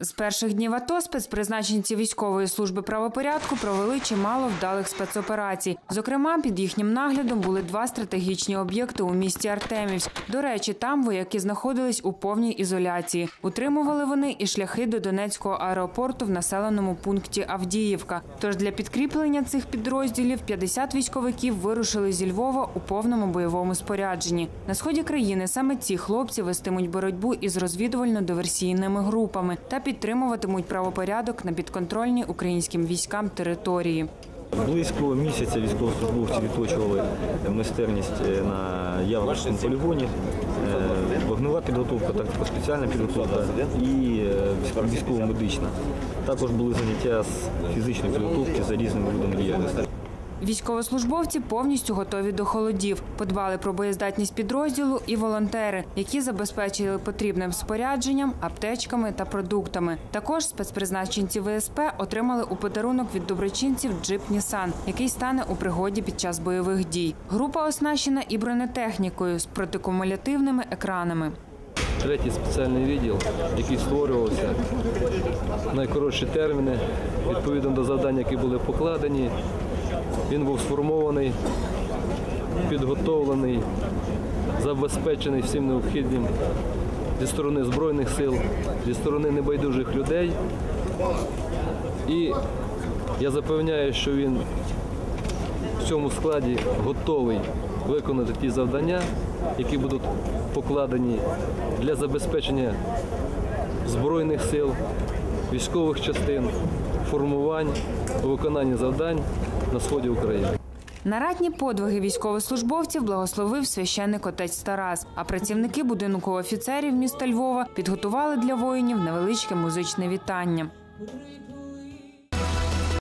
З перших днів АТО спецпризначенці військової служби правопорядку провели чимало вдалих спецоперацій. Зокрема, під їхнім наглядом були два стратегічні об'єкти у місті Артемівськ. До речі, там вояки знаходились у повній ізоляції. Утримували вони і шляхи до Донецького аеропорту в населеному пункті Авдіївка. Тож для підкріплення цих підрозділів 50 військовиків вирушили зі Львова у повному бойовому спорядженні. На сході країни саме ці хлопці вестимуть боротьбу із розвідувально-диверсійними групами та підтримуватимуть правопорядок на підконтрольній українським військам території. Близько місяця військовослужбовці відточували майстерність е, на Яворському полігоні. Е, Вогнева підготовка, тактико спеціальна підготовка і е, військово-медична. Також були заняття з фізичної підготовки за різними видами діяльності. Військовослужбовці повністю готові до холодів. Подбали про боєздатність підрозділу і волонтери, які забезпечили потрібним спорядженням, аптечками та продуктами. Також спецпризначенці ВСП отримали у подарунок від доброчинців джип Нісан, який стане у пригоді під час бойових дій. Група оснащена і бронетехнікою з протикумулятивними екранами. Третій спеціальний відділ, який створювався найкоротші терміни, відповідно до завдань, які були покладені. Він був сформований, підготовлений, забезпечений всім необхідним зі сторони Збройних сил, зі сторони небайдужих людей. І я запевняю, що він в цьому складі готовий виконати ті завдання, які будуть покладені для забезпечення збройних сил, військових частин, формувань у виконанні завдань на сході України. Нарадні подвиги військовослужбовців благословив священник отець Тарас. А працівники будинку офіцерів міста Львова підготували для воїнів невеличке музичне вітання.